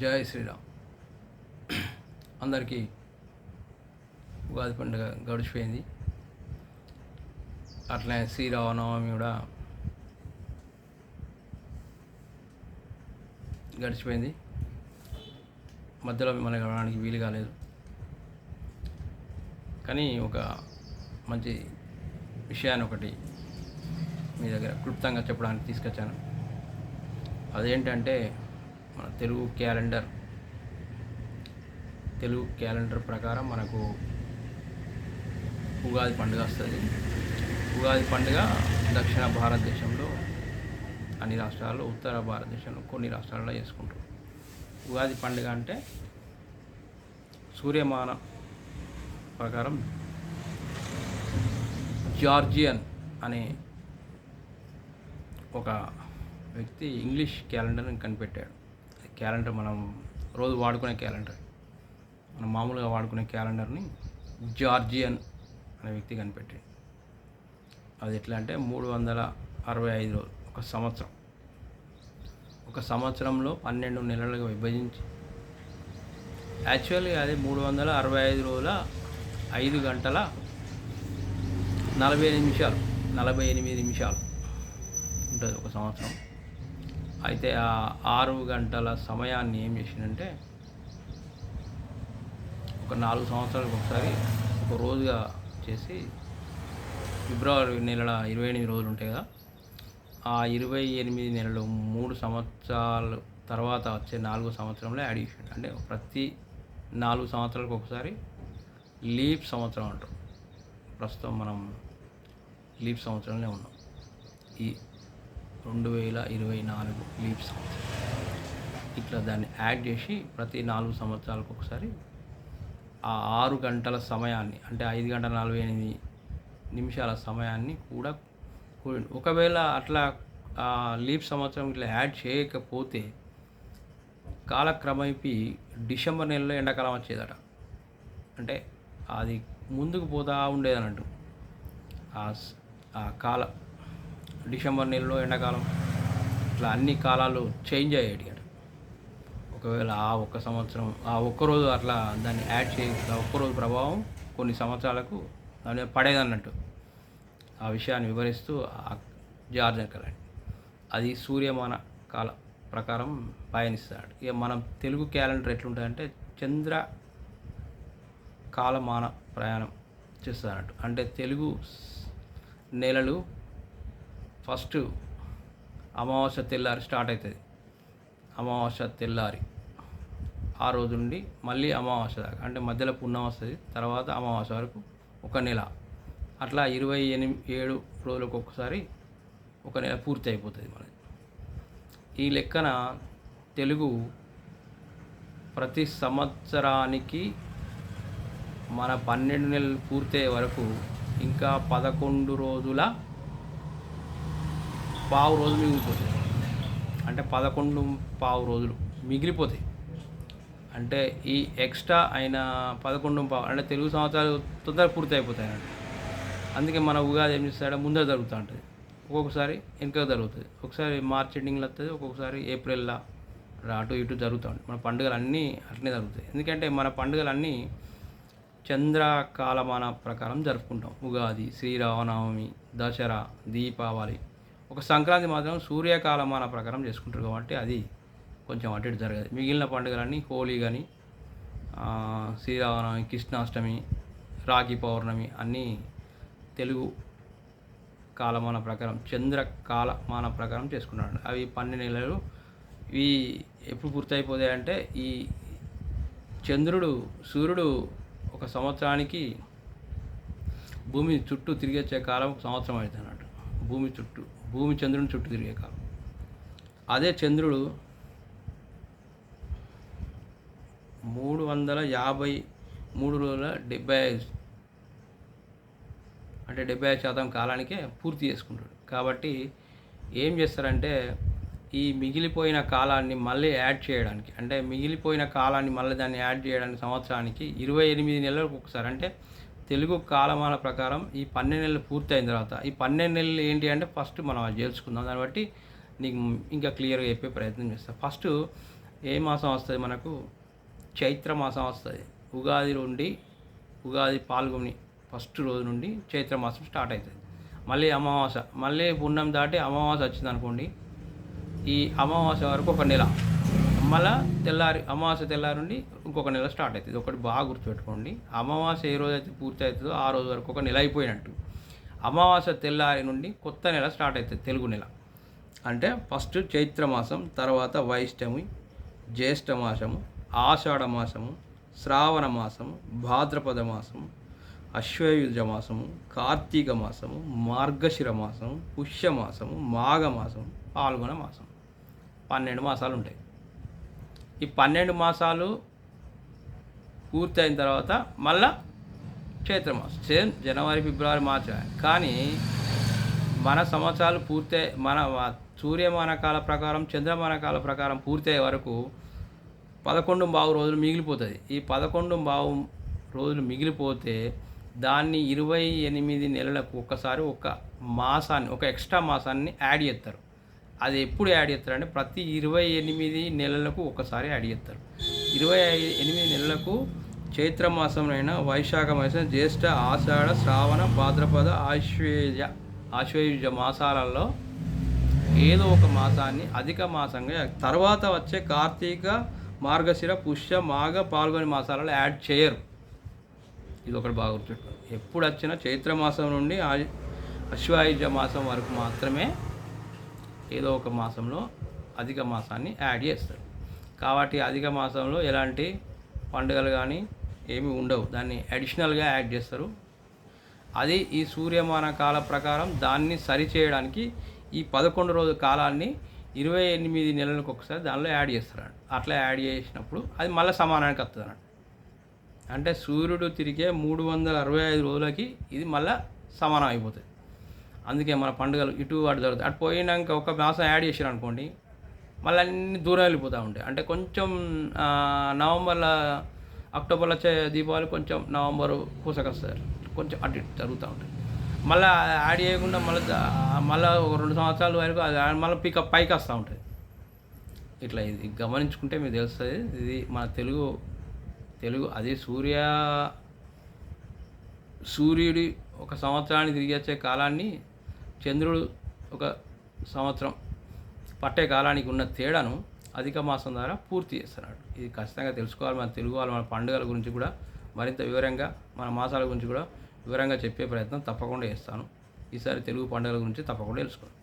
జై శ్రీరామ్. అందరికీ ఉగాది పండుగ గడిచిపోయింది. అట్లనే శ్రీరామనవమి కూడా గడిచిపోయింది. మధ్యలో మిమ్మల్ని కలవడానికి వీలు కాలేదు. కానీ ఒక మంచి విషయాన్ని ఒకటి మీ దగ్గర క్లుప్తంగా చెప్పడానికి తీసుకొచ్చాను. అదేంటంటే మన తెలుగు క్యాలెండర్. తెలుగు క్యాలెండర్ ప్రకారం మనకు ఉగాది పండుగ వస్తుంది. ఉగాది పండుగ దక్షిణ భారతదేశంలో అన్ని రాష్ట్రాల్లో ఉత్తర భారతదేశంలో కొన్ని రాష్ట్రాల్లో చేసుకుంటారు. ఉగాది పండుగ అంటే సూర్యమాన ప్రకారం జార్జియన్ అనే ఒక వ్యక్తి ఇంగ్లీష్ క్యాలెండర్ని కనిపెట్టాడు. క్యాలెండర్ మనం రోజు వాడుకునే క్యాలెండర్. మనం మామూలుగా వాడుకునే క్యాలెండర్ని జార్జియన్ అనే వ్యక్తి కనిపెట్టాడు. అది ఎట్లా అంటే మూడు వందల అరవై ఐదు రోజులు ఒక సంవత్సరం. ఒక సంవత్సరంలో పన్నెండు నెలలుగా విభజించి యాక్చువల్గా అది మూడు వందల అరవై ఐదు రోజుల ఐదు గంటల నలభై నిమిషాలు నలభై ఎనిమిది నిమిషాలు ఉంటుంది ఒక సంవత్సరం. అయితే ఆ ఆరు గంటల సమయాన్ని ఏం చేసిందంటే ఒక నాలుగు సంవత్సరాలకు ఒకసారి ఒక రోజుగా చేసి ఫిబ్రవరి నెలల ఇరవై ఎనిమిది రోజులు ఉంటాయి కదా ఆ ఇరవై ఎనిమిది నెలలు మూడు సంవత్సరాలు తర్వాత వచ్చే నాలుగు సంవత్సరంలో యాడ్ చేసిండు. అంటే ప్రతి నాలుగు సంవత్సరాలకు ఒకసారి లీప్ సంవత్సరం అంటాం ప్రస్తుతం మనం లీప్ సంవత్సరంలో ఉన్నాం. ఈ రెండు వేల ఇరవై నాలుగు లీప్ సంవత్సరం ఇట్లా దాన్ని యాడ్ చేసి ప్రతి నాలుగు సంవత్సరాలకు ఒకసారి ఆ ఆరు గంటల సమయాన్ని అంటే ఐదు గంటల నలభై ఎనిమిది నిమిషాల సమయాన్ని కూడా ఒకవేళ అట్లా ఆ లీప్ సంవత్సరం ఇట్లా యాడ్ చేయకపోతే కాలక్రమైపి డిసెంబర్ నెలలో ఎండాకాలం వచ్చేదట. అంటే అది ముందుకు పోతా ఉండేదన్నట్టు. ఆ ఆ కాల డిసెంబర్ నెలలో ఎండాకాలం ఇట్లా అన్ని కాలాలు చేంజ్ అయ్యాయి ఒకవేళ ఆ ఒక్క సంవత్సరం ఆ ఒక్కరోజు అట్లా దాన్ని యాడ్ చేసి ఆ ఒక్కరోజు ప్రభావం కొన్ని సంవత్సరాలకు దాని మీద పడేదన్నట్టు. ఆ విషయాన్ని వివరిస్తూ ఆ జార్జ్ కరెంట్ అది సూర్యమాన కాల ప్రకారం పయనిస్తాడు. ఇక మనం తెలుగు క్యాలెండర్ ఎట్లుంటుందంటే చంద్ర కాలమాన ప్రయాణం చేస్తాడు అంటే తెలుగు నెలలు ఫస్ట్ అమావాస్య తెల్లారి స్టార్ట్ అవుతుంది అమావాస్య తెల్లారి. ఆ రోజు నుండి మళ్ళీ అమావాస్య దాకా. అంటే మధ్యలో పుణ్యం వస్తుంది. తర్వాత అమావాస్య వరకు ఒక నెల. అట్లా ఇరవై ఎనిమిది ఏడు రోజులకు ఒక్కసారి ఒక నెల పూర్తి అయిపోతుంది మనది. ఈ లెక్కన తెలుగు ప్రతి సంవత్సరానికి మన పన్నెండు నెలలు పూర్తయ్యే వరకు ఇంకా పదకొండు రోజుల పావు రోజులు మిగిలిపోతాయి. అంటే పదకొండు పావు రోజులు మిగిలిపోతాయి. అంటే ఈ ఎక్స్ట్రా అయిన పదకొండు పావు అంటే తెలుగు సంవత్సరాలు తొందరగా పూర్తి అయిపోతాయి అంటే అందుకే మన ఉగాది ఏం చేస్తాడో ముందర జరుగుతూ ఉంటుంది. ఒక్కొక్కసారి వెనుక జరుగుతుంది. ఒకసారి మార్చ్ ఎండింగ్లో వస్తుంది ఒక్కొక్కసారి ఏప్రిల్లో అటు ఇటు జరుగుతూ ఉంటాయి మన పండుగలు అన్నీ అట్లనే జరుగుతాయి. ఎందుకంటే మన పండుగలన్నీ చంద్ర కాలమాన ప్రకారం జరుపుకుంటాం. ఉగాది శ్రీరామనవమి దసరా దీపావళి ఒక సంక్రాంతి మాత్రం సూర్యకాలమాన ప్రకారం చేసుకుంటారు కాబట్టి అది కొంచెం అటు ఇటు జరగదు. మిగిలిన పండుగలన్నీ హోలీ కానీ శ్రీరామనవమి కృష్ణాష్టమి రాఖీ పౌర్ణమి అన్నీ తెలుగు కాలమాన ప్రకారం చంద్ర కాలమాన ప్రకారం చేసుకున్నాడు అవి పన్నెండు నెలలు. ఇవి ఎప్పుడు పూర్తయిపోతాయంటే ఈ చంద్రుడు సూర్యుడు ఒక సంవత్సరానికి భూమి చుట్టూ తిరిగి వచ్చే కాలం ఒక సంవత్సరం అవుతుంది అన్నట్టు. భూమి చుట్టూ. భూమి చంద్రుని చుట్టూ తిరిగే కాలం. అదే చంద్రుడు మూడు వందల యాభై మూడు రోజుల డెబ్బై ఐదు అంటే డెబ్బై ఐదు శాతం కాలానికే పూర్తి చేసుకుంటాడు. కాబట్టి ఏం చేస్తారంటే ఈ మిగిలిపోయిన కాలాన్ని మళ్ళీ యాడ్ చేయడానికి అంటే మిగిలిపోయిన కాలాన్ని మళ్ళీ దాన్ని యాడ్ చేయడానికి సంవత్సరానికి ఇరవై ఎనిమిది నెలలకు ఒకసారి అంటే తెలుగు కాలమాల ప్రకారం ఈ పన్నెండు నెలలు పూర్తయిన తర్వాత ఈ పన్నెండు నెలలు ఏంటి అంటే ఫస్ట్ మనం అది చేర్చుకుందాం దాన్ని బట్టి నీకు ఇంకా క్లియర్గా చెప్పే ప్రయత్నం చేస్తాను ఫస్ట్ ఏ మాసం వస్తుంది మనకు? చైత్ర మాసం వస్తుంది. ఉగాది నుండి ఉగాది పాల్గొని ఫస్ట్ రోజు నుండి చైత్ర మాసం స్టార్ట్ అవుతుంది మళ్ళీ అమావాస మళ్ళీ పుణ్యం దాటి అమావాస వచ్చింది అనుకోండి ఈ అమావాస వరకు ఒక నెల. మళ్ళా తెల్లారి అమావాస్య తెల్లారి నుండి ఇంకొక నెల స్టార్ట్ అవుతుంది. ఒకటి బాగా గుర్తుపెట్టుకోండి. అమావాస్య ఏ రోజు అయితే పూర్తి అవుతుందో ఆ రోజు వరకు ఒక నెల అయిపోయినట్టు. అమావాస్య తెల్లారి నుండి కొత్త నెల స్టార్ట్ అవుతుంది తెలుగు నెల. అంటే ఫస్ట్ చైత్ర మాసం తర్వాత వైష్టమి జ్యేష్ఠ మాసము ఆషాఢ మాసము శ్రావణ మాసము భాద్రపద మాసము అశ్వయుజ మాసము కార్తీక మాసము మార్గశిర మాసము పుష్యమాసము మాఘ మాసము పాల్గొన మాసం పన్నెండు మాసాలు ఉంటాయి ఈ పన్నెండు మాసాలు పూర్తయిన తర్వాత మళ్ళా చైత్రమాసం. సేమ్ జనవరి ఫిబ్రవరి మార్చి కానీ మన సంవత్సరాలు పూర్తి మన సూర్యమానకాల ప్రకారం చంద్రమానకాల ప్రకారం పూర్తయ్యే వరకు పదకొండు బావు రోజులు మిగిలిపోతుంది. ఈ పదకొండు బావు రోజులు మిగిలిపోతే దాన్ని ఇరవై ఎనిమిది నెలలకు ఒక్కసారి ఒక మాసాన్ని ఒక ఎక్స్ట్రా మాసాన్ని యాడ్ చేస్తారు అది ఎప్పుడు యాడ్ చేస్తారంటే ప్రతి ఇరవై ఎనిమిది నెలలకు ఒకసారి యాడ్ చేస్తారు. ఇరవై ఎనిమిది నెలలకు చైత్ర మాసంలో వైశాఖ మాసం జ్యేష్ఠ ఆషాఢ శ్రావణ భాద్రపద ఆశ్వేజ ఆశ్వయుజ మాసాలలో ఏదో ఒక మాసాన్ని అధిక మాసంగా తర్వాత వచ్చే కార్తీక మార్గశిర పుష్య మాఘ పాల్గొని మాసాలలో యాడ్ చేయరు. ఇది ఒకటి బాగా గుర్తుపెట్టుకోండి. ఎప్పుడు వచ్చినా చైత్ర మాసం నుండి ఆ- అశ్వాయుజ మాసం వరకు మాత్రమే ఏదో ఒక మాసంలో అధిక మాసాన్ని యాడ్ చేస్తారు కాబట్టి అధిక మాసంలో ఎలాంటి పండుగలు కానీ ఏమి ఉండవు. దాన్ని అడిషనల్గా యాడ్ చేస్తారు. అది ఈ సూర్యమాన కాల ప్రకారం దాన్ని సరిచేయడానికి ఈ పదకొండు రోజుల కాలాన్ని ఇరవై ఎనిమిది నెలలకు ఒకసారి దానిలో యాడ్ చేస్తారు అట్లా యాడ్ చేసినప్పుడు అది మళ్ళీ సమానానికి వస్తుంది అంటే సూర్యుడు తిరిగే మూడు వందల అరవై ఐదు రోజులకి ఇది మళ్ళీ సమానం అయిపోతుంది. అందుకే మన పండుగలు ఇటు అటు జరుగుతాయి. అటు పోయినాక ఒక మాసం యాడ్ చేసారు అనుకోండి మళ్ళీ అన్ని దూరం వెళ్ళిపోతూ ఉంటాయి. అంటే కొంచెం నవంబర్లో అక్టోబర్లో వచ్చే దీపావళి కొంచెం నవంబర్ పూసకొస్తారు కొంచెం అటు ఇటు జరుగుతూ ఉంటాయి. మళ్ళీ యాడ్ చేయకుండా మళ్ళీ మళ్ళీ ఒక రెండు సంవత్సరాల వరకు అది మళ్ళీ పికప్ పైకి వస్తూ ఉంటుంది ఇట్లా ఇది గమనించుకుంటే మీకు తెలుస్తుంది. ఇది మన తెలుగు తెలుగు అది సూర్య సూర్యుడి ఒక సంవత్సరాన్ని తిరిగి వచ్చే కాలాన్ని చంద్రుడు ఒక సంవత్సరం పట్టే కాలానికి ఉన్న తేడాను అధిక మాసం ద్వారా పూర్తి చేస్తున్నాడు. ఇది ఖచ్చితంగా తెలుసుకోవాలి మన తెలుగు వాళ్ళు మన పండుగల గురించి కూడా మరింత వివరంగా మన మాసాల గురించి కూడా వివరంగా చెప్పే ప్రయత్నం తప్పకుండా చేస్తాను. ఈసారి తెలుగు పండుగల గురించి తప్పకుండా తెలుసుకోండి